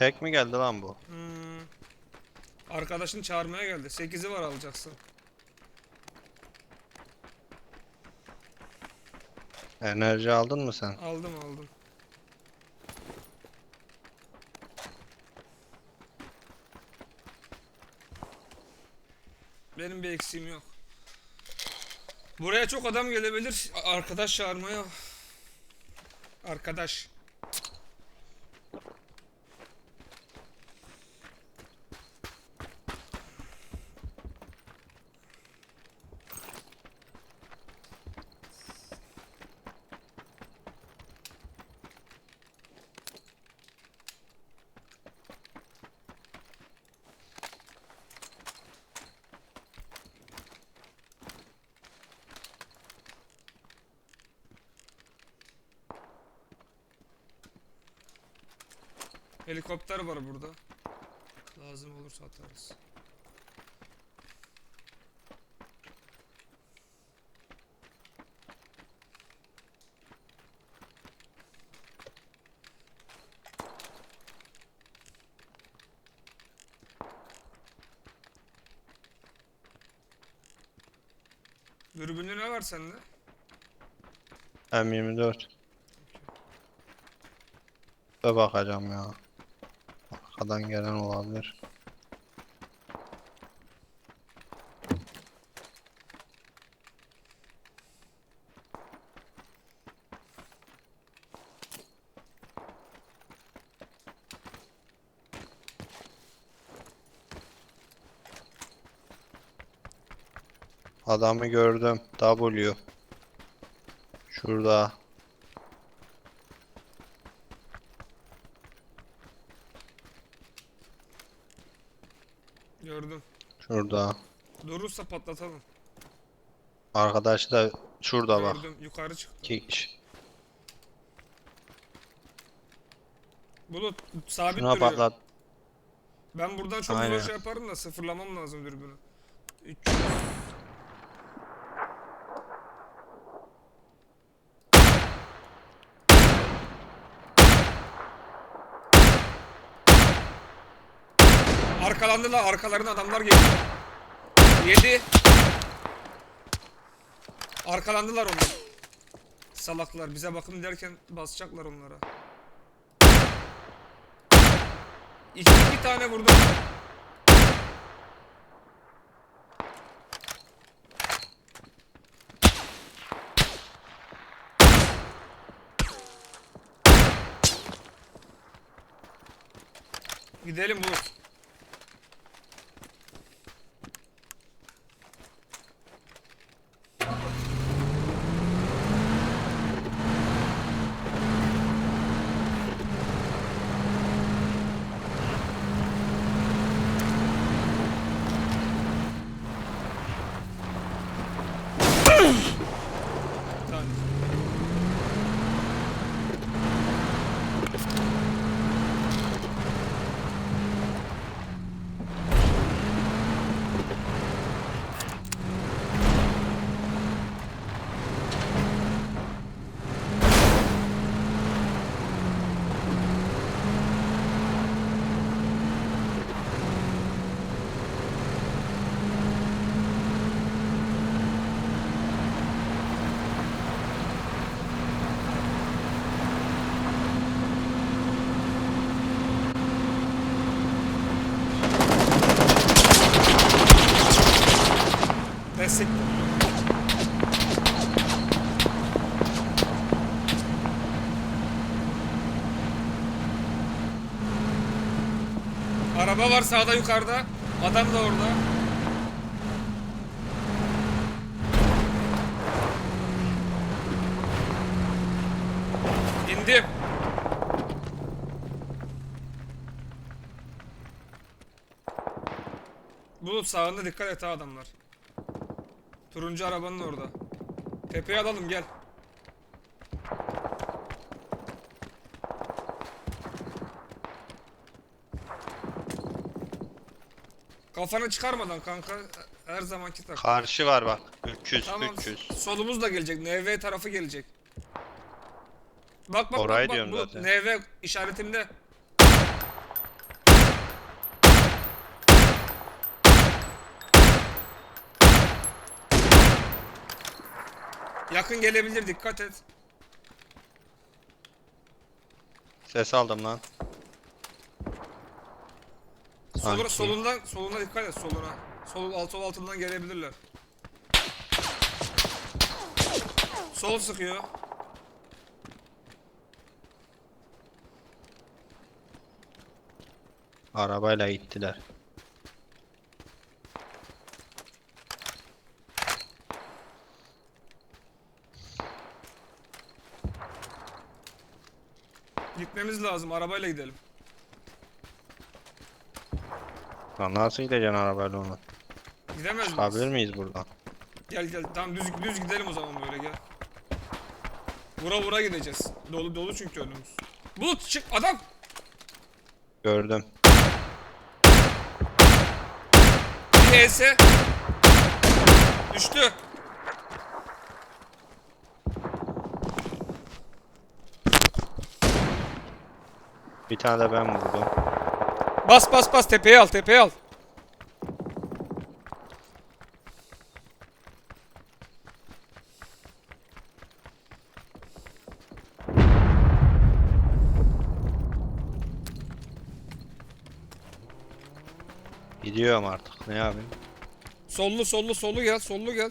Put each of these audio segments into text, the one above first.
Tek mi geldi lan bu? Hmm. Arkadaşını çağırmaya geldi. 8'i var alacaksın. Enerji aldın mı sen? Aldım aldım. Benim bir eksiğim yok. Buraya çok adam gelebilir. Arkadaş çağırmaya. Arkadaş. Helikopter var burada. Lazım olursa atarız. Dürbünlü ne var sende? M24. Ve bakacağım ya. Arkadan gelen olabilir. Adamı gördüm. W. Şurada. Gördüm. Şurada. Durursa patlatalım. Arkadaş da şurada bak. Gördüm. Yukarı çıktı. İki kişi. Bulut sabit Şuna duruyor. patlat. Ben buradan çok Aynen. zor şey yaparım da sıfırlamam lazım dürbünü. 300. Arkalandılar, arkalarına adamlar geliyor. 7 Arkalandılar onlar. Salaklar bize bakın derken basacaklar onlara. İki, iki tane vurdum. Gidelim Bulut. Tamam. Destek. Araba var sağda yukarıda. Adam da orada. İndim. Bulut sağında dikkat et ha adamlar. Turuncu arabanın orada. Tepeye alalım gel. Kafana çıkarmadan kanka her zamanki tak. Karşı var bak. 300 Tamam. 300. Solumuz da gelecek. NV tarafı gelecek. Bak bak Orayı bak, bak bu zaten. NV işaretimde. Yakın gelebilir dikkat et. Ses aldım lan. Soluna, Sanki. solundan soluna dikkat et soluna. Sol alt sol altından gelebilirler. Sol sıkıyor. Arabayla gittiler. Gitmemiz lazım. Arabayla gidelim. Lan nasıl gideceksin arabayla ona? Gidemez miyiz? miyiz buradan? Gel gel. Tamam düz düz gidelim o zaman böyle gel. Vura vura gideceğiz. Dolu dolu çünkü önümüz. Bulut çık adam. Gördüm. PS. Düştü. Bir tane de ben vurdum. Bas bas bas tepeye al tepeye al. Gidiyorum artık. Ne yapayım? Sollu sollu sollu gel sollu gel.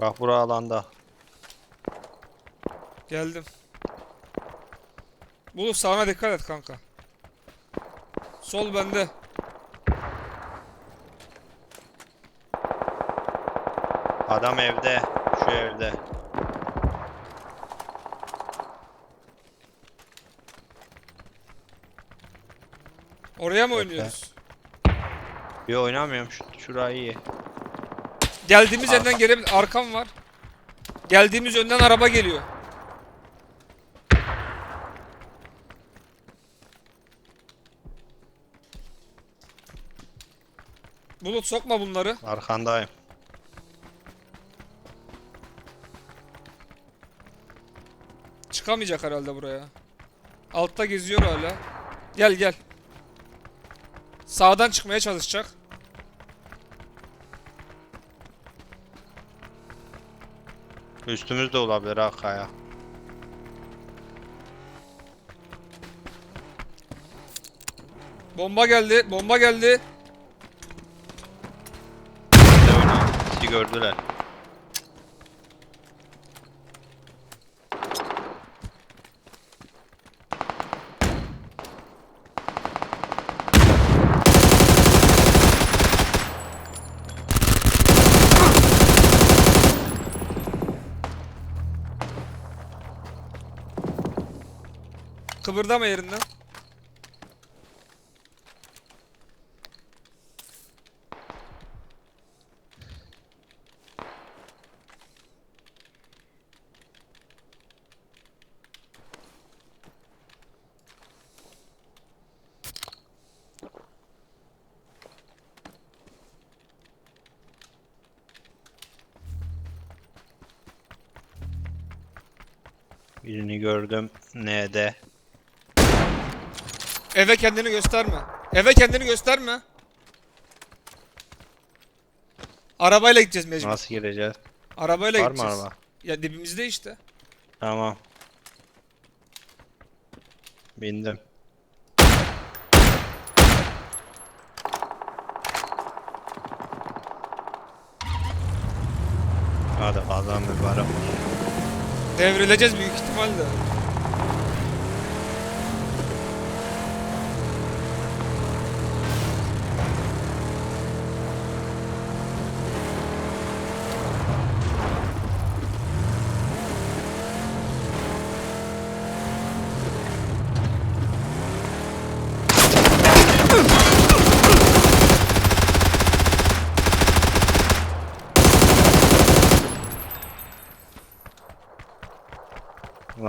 Bak bura alanda. Geldim. Bulut sağına dikkat et kanka. Sol bende. Adam evde. Şu evde. Oraya mı Bekle. oynuyoruz? Bir oynamıyorum. Şu, şurayı iyi. Geldiğimiz Arka. yerden gelebilir. Arkam var. Geldiğimiz yönden araba geliyor. Bulut sokma bunları. Arkandayım. Çıkamayacak herhalde buraya. Altta geziyor hala. Gel gel. Sağdan çıkmaya çalışacak. Üstümüzde olabilir ha kaya. Bomba geldi. Bomba geldi. Bizi gördüler. Kıvırdama yerinden. Birini gördüm. N'de. Eve kendini gösterme. Eve kendini gösterme. Arabayla gideceğiz mecbur. Nasıl gireceğiz? Arabayla Var mı gideceğiz. araba? Ya dibimizde işte. Tamam. Bindim. Hadi kazan mübarek olsun. Devrileceğiz büyük ihtimalle.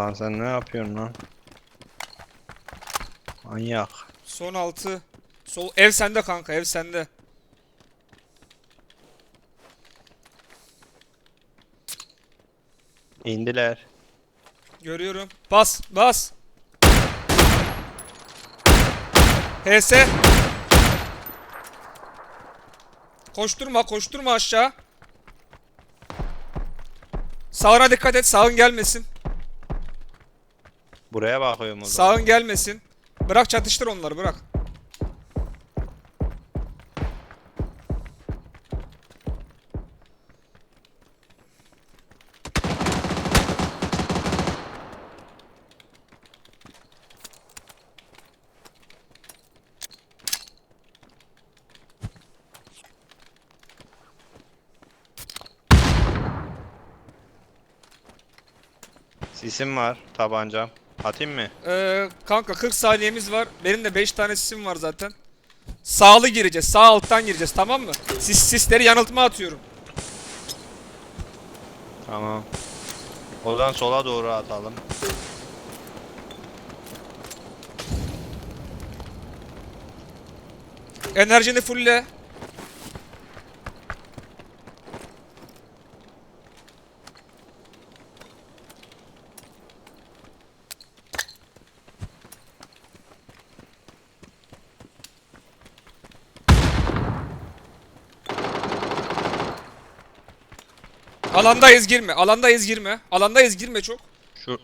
Lan sen ne yapıyorsun lan? Manyak. Son altı. Sol ev sende kanka ev sende. İndiler. Görüyorum. Bas bas. HS. Koşturma, koşturma aşağı. Sağına dikkat et, sağın gelmesin. Buraya bakıyorum o zaman. Sağın gelmesin. Bırak çatıştır onları, bırak. Sisim var. Tabancam. Atayım mı? Ee, kanka 40 saniyemiz var. Benim de 5 tane sisim var zaten. Sağlı gireceğiz. Sağ alttan gireceğiz tamam mı? Sis, sisleri yanıltma atıyorum. Tamam. Oradan sola doğru atalım. Enerjini fulle. Alandayız girme. Alandayız girme. Alandayız girme çok. Şu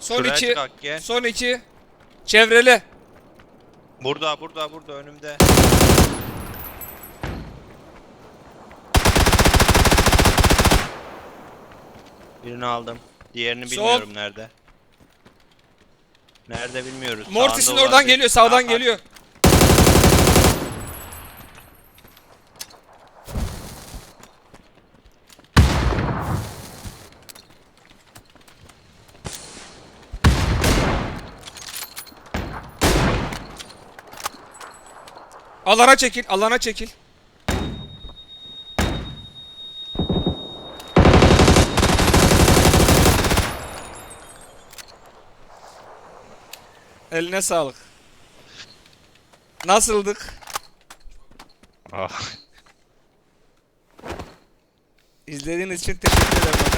Son şuraya iki. çıkak gel. Son iki. Çevrele. Burada burada burada önümde. Birini aldım. Diğerini Sol. bilmiyorum nerede. Nerede bilmiyoruz. Mortis'in Sağında oradan olabilir. geliyor. Sağdan Aa, geliyor. Alana çekil, alana çekil. Eline sağlık. Nasıldık? Ah. İzlediğiniz için teşekkür ederim.